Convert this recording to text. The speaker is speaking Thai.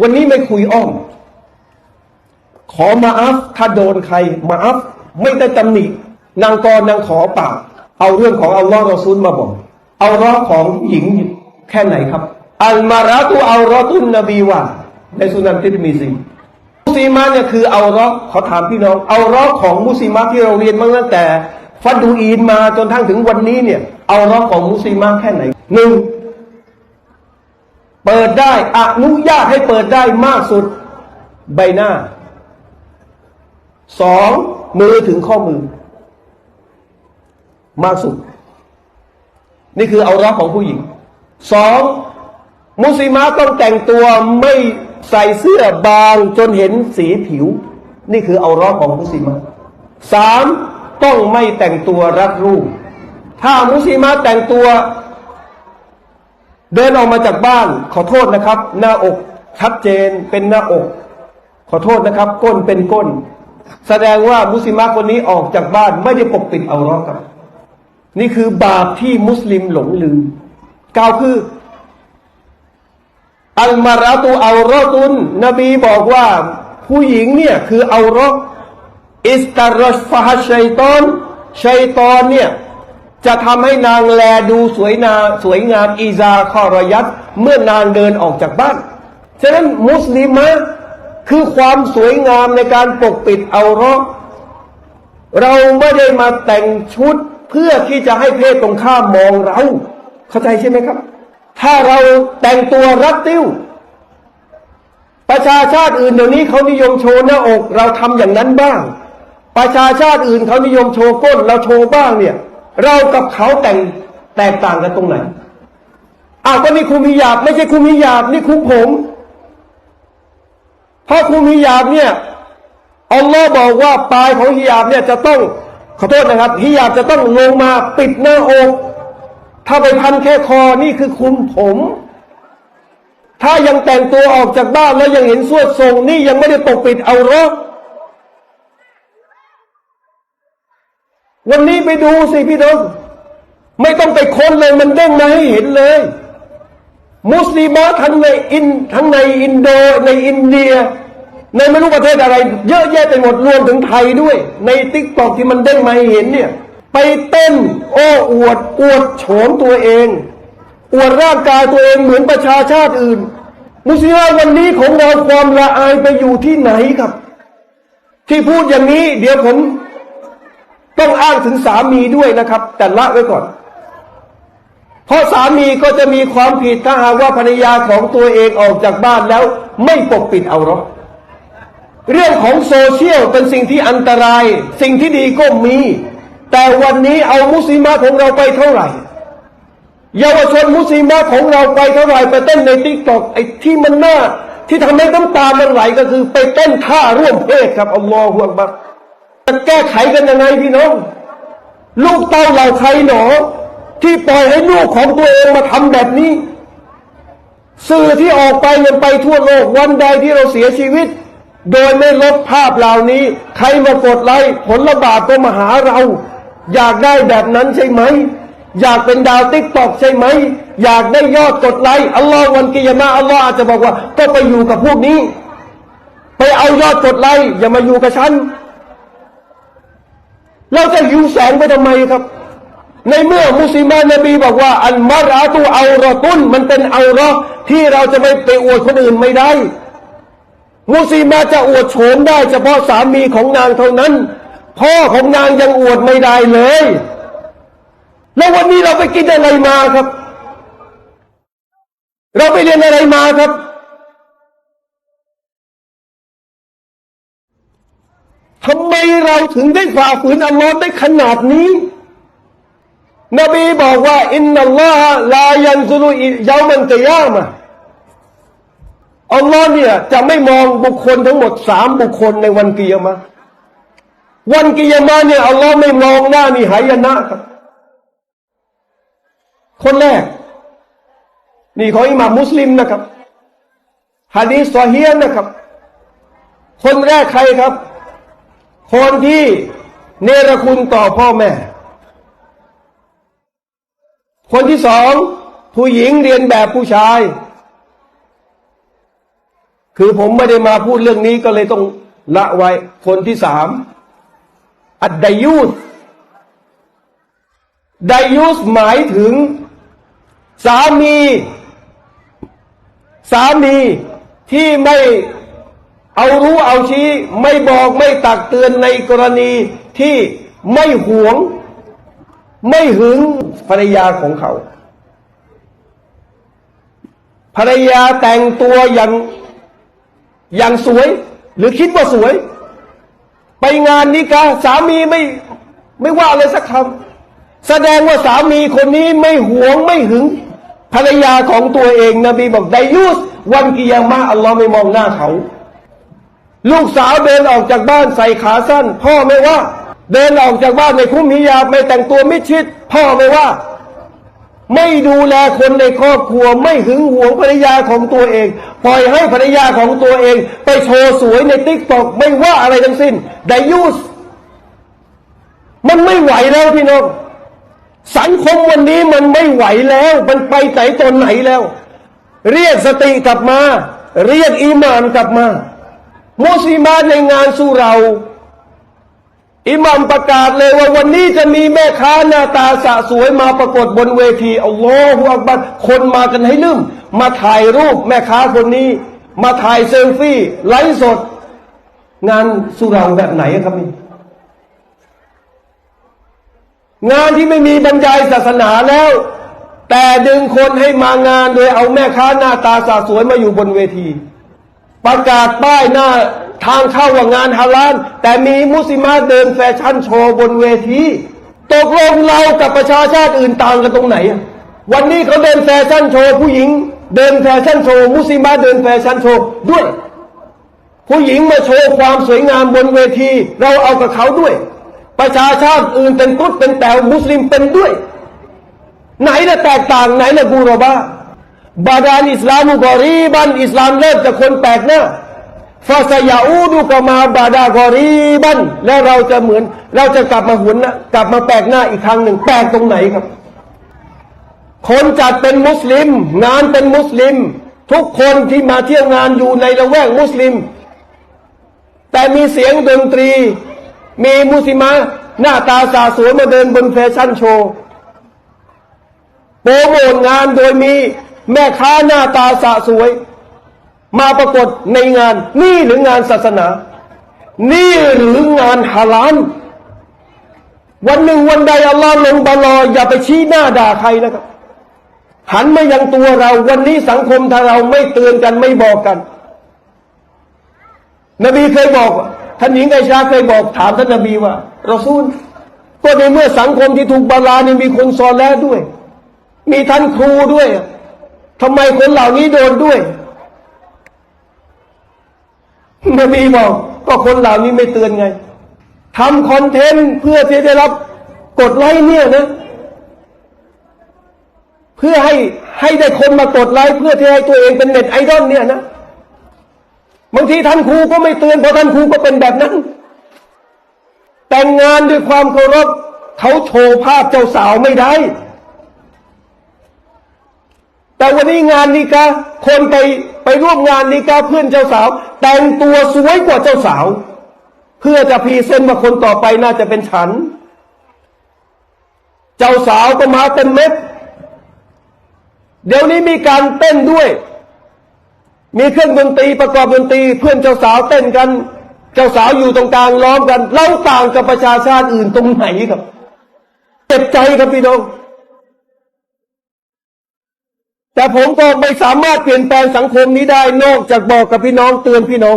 วันนี้ไม่คุยอ้อม ขอมาอัฟถ้าโดนใคร มาอัฟไม่ได้ตำหนินางกรนางขอปากเอาเรื่องของอัลลอฮ์รอซูลมาบอก เอาร้อของหญิงแค่ไหนครับ อัลมาราตุเอาร้อตุนนบีว่า ในสุนันติมีซีมุสลิมาเนี่ยคือเอาร้อขอถามพี่น้อง เอาร้อของมุสลิมาที่เราเรียนมาตั้งแต่ ฟัดดูอีนมาจนทั้งถึงวันนี้เนี่ย เอาร้อของมุสลิมาแค่ไหนหนึ่ง เปิดได้อนุญาตให้เปิดได้มากสุดใบหน้าสองมือถึงข้อมือ มากสุด นี่คือเอารักของผู้หญิงสองมุสลิมาต้องแต่งตัวไม่ใส่เสื้อบางจนเห็นสีผิว นี่คือเอารักของมุสลิมาสามต้องไม่แต่งตัวรัดรูป ถ้ามุสลิมาแต่งตัว เดินออกมาจากบ้านขอโทษนะครับ หน้าอกชัดเจนเป็นหน้าอก ขอโทษนะครับ ก้นเป็นก้น แสดงว่ามุสลิมคนนี้ออกจากบ้านไม่ได้ปกปิดเอารอครับนี่คือบาปที่มุสลิมหลงลืมกล่าวคืออัลมาราตูเอารอตุน นบีบอกว่า ผู้หญิงเนี่ยคือเอารออิสตารชฟาฮชัยตอนชัยตอนเนี่ย จะทำให้นางแลดูสวยนาสวยงามอีซาคอรยัตเมื่อนางเดินออกจากบ้าน ฉะนั้นมุสลิมะคือความสวยงามในการปกปิดเอาเรอเราไม่ได้มาแต่งชุดเพื่อที่จะให้เพศตรงข้ามมองเรา เข้าใจใช่ไหมครับ ถ้าเราแต่งตัวรัดติ้ว ประชาชาติอื่นเดี๋ยวนี้เขานิยมโชว์หน้าอก เราทำอย่างนั้นบ้าง ประชาชาติอื่นเขานิยมโชว์ก้นเราโชว์บ้างเนี่ย เรากับเขาแต่งแตกต่างกันตรงไหนอ้าวก็นี่คุมฮิญาบ ไม่ใช่คุมฮิญาบ นี่คุมผม เพราะคุมฮิญาบเนี่ยอัลลอฮ์บอกว่าปลายของฮิญาบเนี่ยจะต้องขอโทษนะครับฮิญาบจะต้องลงมาปิดหน้าอกถ้าไปพันแค่คอนี่คือคุมผม ถ้ายังแต่งตัวออกจากบ้านแล้วยังเห็นสวดทรงนี่ยังไม่ได้ปกปิดเอารอ วันนี้ไปดูสิพี่น้องไม่ต้องไปค้นเลยมันเด้งมาให้เห็นเลย มุสลิมทั้งในอินทั้งในอินโดในอินเดีย ในไม่รู้ประเทศอะไร เยอะแยะไปหมดรวมถึงไทยด้วย ในติ๊กตอกที่มันเด้งมาให้เห็นเนี่ย ไปเต้น โอ้อวด อวดโฉมตัวเอง อวดร่างกายตัวเองเหมือนประชาชาติอื่น มุสลิมวันนี้ของเราความละอายไปอยู่ที่ไหนครับ ที่พูดอย่างนี้ เดี๋ยวผม ต้องอ้างถึงสามีด้วยนะครับ แต่ละไว้ก่อน เพราะสามีก็จะมีความผิดถ้าหากว่าภรรยาของตัวเองออกจากบ้านแล้ว ไม่ปกปิดเอาหรอเรื่องของโซเชียลเป็นสิ่งที่อันตราย สิ่งที่ดีก็มี แต่วันนี้เอามุสลิมะของเราไปเท่าไหร่เยาวชนมุสลิมะของเราไปเท่าไหร่ไปเต้นในติ๊กต็อกไอ้ที่มันน่าที่ทำให้น้ำตามันไหลก็คือไปเต้นท่าร่วมเพศครับอัลลอฮฺอักบัร จะแก้ไขกันยังไงพี่น้อง ลูกเต้าเหล่าใครหนอ ที่ปล่อยให้ลูกของตัวเองมาทำแบบนี้ สื่อที่ออกไปยังไปทั่วโลกวันใดที่เราเสียชีวิต โดยไม่ลบภาพเหล่านี้ ใครมากดไลค์ผลละบาปก็มาหาเรา อยากได้แบบนั้นใช่ไหมอยากเป็นดาวติ๊กตอกใช่ไหม อยากได้ยอดกดไลค์อัลลอฮ์วันกิยามะอัลลอฮ์อาจจะบอกว่า ก็ไปอยู่กับพวกนี้ ไปเอายอดกดไลค์อย่ามาอยู่กับฉัน เราจะหิวแสงไปทำไมครับ ในเมื่อมุสลิมานบีบอกว่า อันมาราตูเอารอตุนมันเป็นเอารอที่เราจะไม่ไปอวดคนอื่นไม่ได้ มุสลิมาจะอวดโฉมได้ เฉพาะสามีของนางเท่านั้น พ่อของนางยังอวดไม่ได้เลย แล้ววันนี้เราไปกินอะไรมาครับ เราไปเรียนอะไรมาครับ ทำไมเราถึงได้ฝ่าฝืนอัลลอฮ์ได้ขนาดนี้ นบีบอกว่า อินนัลลอฮะลายันซุลุยามันกิยามะอัลลอฮ์เนี่ยจะไม่มองบุคคลทั้งหมดสามบุคคลในวันกิยามะวันกิยามะเนี่ยอัลลอฮ์ไม่มองหน้านี่หายนะครับ คนแรก นี่ของอิหม่ามมุสลิมนะครับฮะดีษซอฮียนะครับ คนแรกใครครับ คนที่เนรคุณต่อพ่อแม่ คนที่สองผู้หญิงเรียนแบบผู้ชาย คือผมไม่ได้มาพูดเรื่องนี้ก็เลยต้องละไว้ คนที่สามอัดไดยูสไดยูสหมายถึง สามี สามีที่ไม่ เอารู้เอาชี้ไม่บอกไม่ตักเตือนในกรณีที่ไม่หวง ไม่หึงภรรยาของเขา ภรรยาแต่งตัวอย่างอย่างสวย หรือคิดว่าสวย ไปงานนิกาสามีไม่ไม่ว่าเลยสักคำแสดงว่าสามีคนนี้ไม่หวงไม่หึง ภรรยาของตัวเองนบีบอกไดยุสวันกิยามะอัลลอฮ์ไม่มองหน้าเขา ลูกสาวเดินออกจากบ้านใส่ขาสั้น พ่อไม่ว่า เดินออกจากบ้านในคุ้มฮิญาไม่แต่งตัวมิดชิด พ่อไม่ว่า ไม่ดูแลคนในครอบครัว ไม่หึงหวงภรรยาของตัวเอง ปล่อยให้ภรรยาของตัวเอง ไปโชว์สวยในติ๊กต็อกไม่ว่าอะไรทั้งสิ้นไดยุสมันไม่ไหวแล้วพี่น้องสังคมวันนี้มันไม่ไหวแล้ว มันไปไหนตนไหนแล้ว เรียกสติกลับมา เรียกอีหมานกลับมา มุสลิมาในงานสุเรา อิหมัมประกาศเลยว่าวันนี้จะมีแม่ค้าหน้าตาสะสวยมาปรากฏบนเวทีอัลลอฮฺอักบัรคนมากันให้ลืม มาถ่ายรูปแม่ค้าคนนี้ มาถ่ายเซลฟี่ไลฟ์สด งานสุเราแบบไหนครับนี่งานที่ไม่มีบรรยายศาสนาแล้ว แต่ดึงคนให้มางานโดยเอาแม่ค้าหน้าตาสาสวยมาอยู่บนเวที ประกาศป้ายหน้าทางเข้าว่างานฮาลาลแต่มีมุสลิมาเดินแฟชั่นโชว์บนเวทีตกลงเรากับประชาชาติอื่นต่างกันตรงไหน วันนี้เขาเดินแฟชั่นโชว์ผู้หญิง เดินแฟชั่นโชว์มุสลิมาเดินแฟชั่นโชว์ด้วย ผู้หญิงมาโชว์ความสวยงามบนเวที เราเอากับเขาด้วย ประชาชาติอื่นเป็นกุดเป็นแถวมุสลิมเป็นด้วย ไหนละแตกต่างไหนละกูรอบา บาดานอิสลามุกอรีบันอิสลามเริ่มจากคนแปลกหน้าฟาสยาอูดุกามาบาดากอรีบันแล้วเราจะเหมือน เราจะกลับมาหุนนะกลับมาแปลกหน้าอีกครั้งหนึ่งแปลกตรงไหนครับ คนจัดเป็นมุสลิม งานเป็นมุสลิม ทุกคนที่มาเที่ยวงานอยู่ในละแวกมุสลิม แต่มีเสียงดนตรี มีมุสลิมาหน้าตาสาสวยมาเดินบนแฟชั่นโชว์โปรโมทงานโดยมี แม่ค้าหน้าตาสะสวย มาปรากฏในงาน นี่หรืองานศาสนา นี่หรืองานฮาลาลวันหนึ่งวันใดอัลลอฮ์ลงบาลออย่าไปชี้หน้าด่าใครนะครับ หันมายังตัวเรา วันนี้สังคมถ้าเราไม่เตือนกันไม่บอกกัน นบีเคยบอก ท่านหญิงไอชาเคยบอกถามท่านนบีว่าเราซูลก็ในเมื่อสังคมที่ถูกบาลานี่มีคนสอนแล้วด้วย มีท่านครูด้วย ทำไมคนเหล่านี้โดนด้วยนบีบอกก็คนเหล่านี้ไม่เตือนไงทำคอนเทนต์เพื่อที่ได้รับกดไลค์เนี่ยนะ เพื่อให้ให้ได้คนมากดไลค์เพื่อที่ให้ตัวเองเป็นเน็ตไอดอลเนี่ยนะบางทีท่านครูก็ไม่เตือนเพราะท่านครูก็เป็นแบบนั้น แต่งงานด้วยความเคารพเขาโชว์ภาพเจ้าสาวไม่ได้ แต่วันนี้งานนิกาคนไปไปร่วมงานนิกาเพื่อนเจ้าสาว แต่งตัวสวยกว่าเจ้าสาว เพื่อจะพรีเซนต์ว่าคนต่อไปน่าจะเป็นฉัน เจ้าสาวก็มาเต็มเม็ดเดี๋ยวนี้มีการเต้นด้วย มีเครื่องดนตรีประกอบดนตรี เพื่อนเจ้าสาวเต้นกัน เจ้าสาวอยู่ตรงกลางล้อมกันเล่าต่างกับประชาชาติอื่นตรงไหนครับ เจ็บใจครับพี่น้อง แต่ผมก็ไม่สามารถเปลี่ยนแปลงสังคมนี้ได้นอกจากบอกกับพี่น้องเตือนพี่น้อง